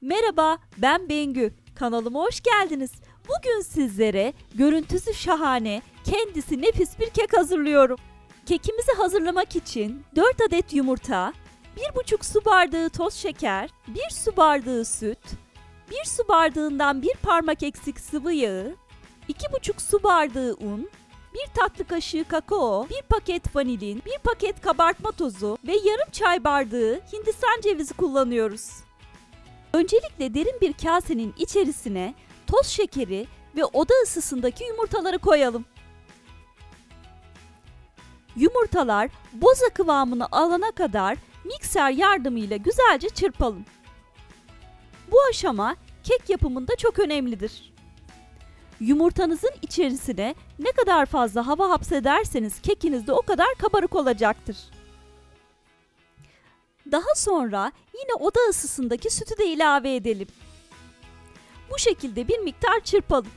Merhaba, ben Bengü. Kanalıma hoş geldiniz. Bugün sizlere görüntüsü şahane, kendisi nefis bir kek hazırlıyorum. Kekimizi hazırlamak için 4 adet yumurta, 1,5 su bardağı toz şeker, 1 su bardağı süt, 1 su bardağından 1 parmak eksik sıvı yağı, 2,5 su bardağı un, 1 tatlı kaşığı kakao, 1 paket vanilin, 1 paket kabartma tozu ve yarım çay bardağı hindistan cevizi kullanıyoruz. Öncelikle derin bir kasenin içerisine toz şekeri ve oda ısısındaki yumurtaları koyalım. Yumurtalar boza kıvamını alana kadar mikser yardımıyla güzelce çırpalım. Bu aşama kek yapımında çok önemlidir. Yumurtanızın içerisine ne kadar fazla hava hapsederseniz kekiniz de o kadar kabarık olacaktır. Daha sonra yine oda ısısındaki sütü de ilave edelim. Bu şekilde bir miktar çırpalım.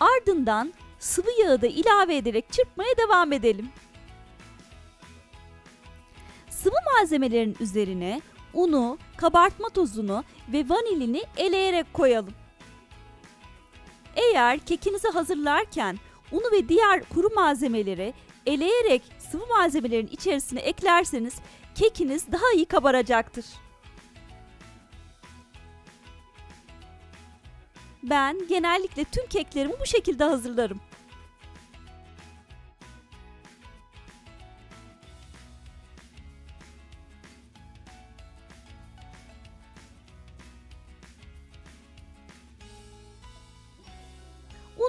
Ardından sıvı yağı da ilave ederek çırpmaya devam edelim. Sıvı malzemelerin üzerine unu, kabartma tozunu ve vanilini eleyerek koyalım. Eğer kekinizi hazırlarken unu ve diğer kuru malzemeleri eleyerek sıvı malzemelerin içerisine eklerseniz kekiniz daha iyi kabaracaktır. Ben genellikle tüm keklerimi bu şekilde hazırlarım.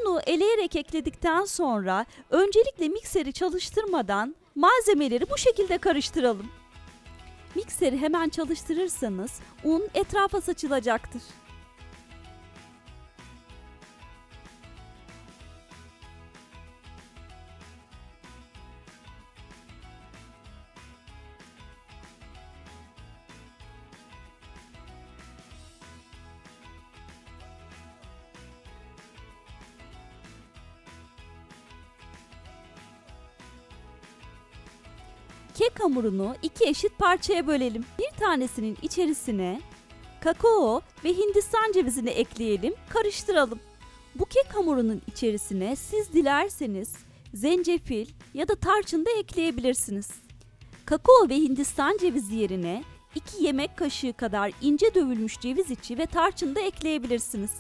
Unu eleyerek ekledikten sonra öncelikle mikseri çalıştırmadan malzemeleri bu şekilde karıştıralım. Mikseri hemen çalıştırırsanız un etrafa saçılacaktır. Kek hamurunu iki eşit parçaya bölelim. Bir tanesinin içerisine kakao ve hindistan cevizini ekleyelim, karıştıralım. Bu kek hamurunun içerisine siz dilerseniz zencefil ya da tarçın da ekleyebilirsiniz. Kakao ve hindistan cevizi yerine 2 yemek kaşığı kadar ince dövülmüş ceviz içi ve tarçın da ekleyebilirsiniz.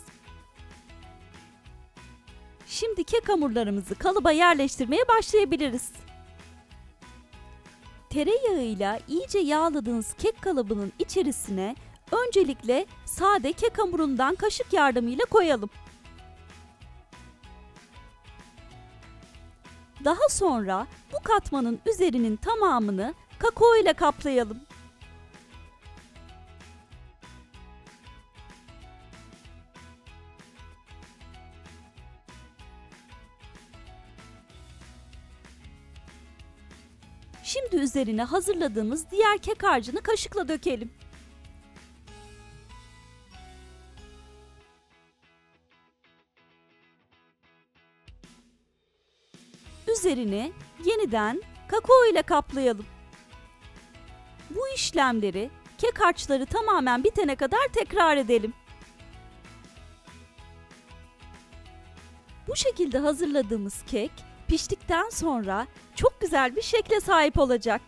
Şimdi kek hamurlarımızı kalıba yerleştirmeye başlayabiliriz. Tereyağıyla iyice yağladığınız kek kalıbının içerisine öncelikle sade kek hamurundan kaşık yardımıyla koyalım. Daha sonra bu katmanın üzerinin tamamını kakao ile kaplayalım. Şimdi üzerine hazırladığımız diğer kek harcını kaşıkla dökelim. Üzerini yeniden kakao ile kaplayalım. Bu işlemleri kek harçları tamamen bitene kadar tekrar edelim. Bu şekilde hazırladığımız kek piştikten sonra çok güzel bir şekle sahip olacak.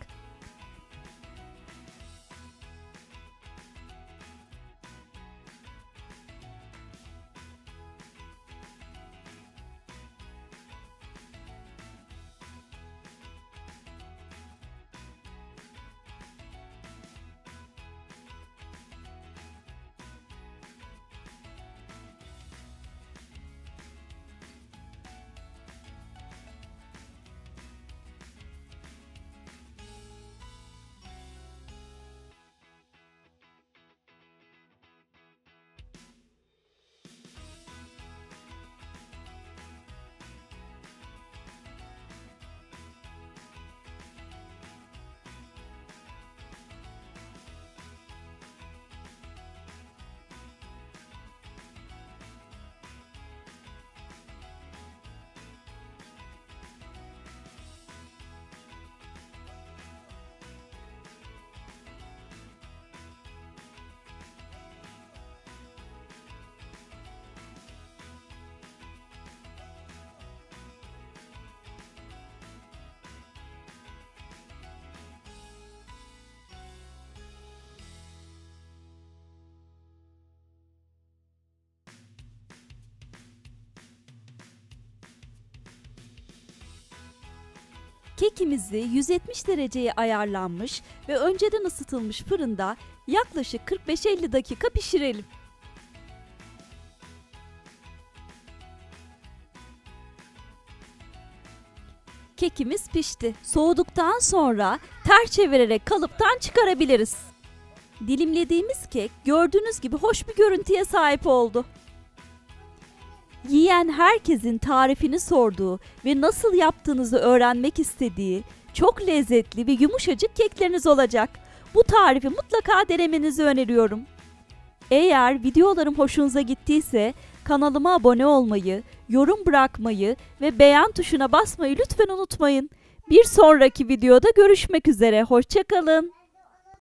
Kekimizi 170 dereceye ayarlanmış ve önceden ısıtılmış fırında yaklaşık 45-50 dakika pişirelim. Kekimiz pişti. Soğuduktan sonra ters çevirerek kalıptan çıkarabiliriz. Dilimlediğimiz kek gördüğünüz gibi hoş bir görüntüye sahip oldu. Yiyen herkesin tarifini sorduğu ve nasıl yaptığınızı öğrenmek istediği çok lezzetli ve yumuşacık kekleriniz olacak. Bu tarifi mutlaka denemenizi öneriyorum. Eğer videolarım hoşunuza gittiyse kanalıma abone olmayı, yorum bırakmayı ve beğen tuşuna basmayı lütfen unutmayın. Bir sonraki videoda görüşmek üzere. Hoşçakalın.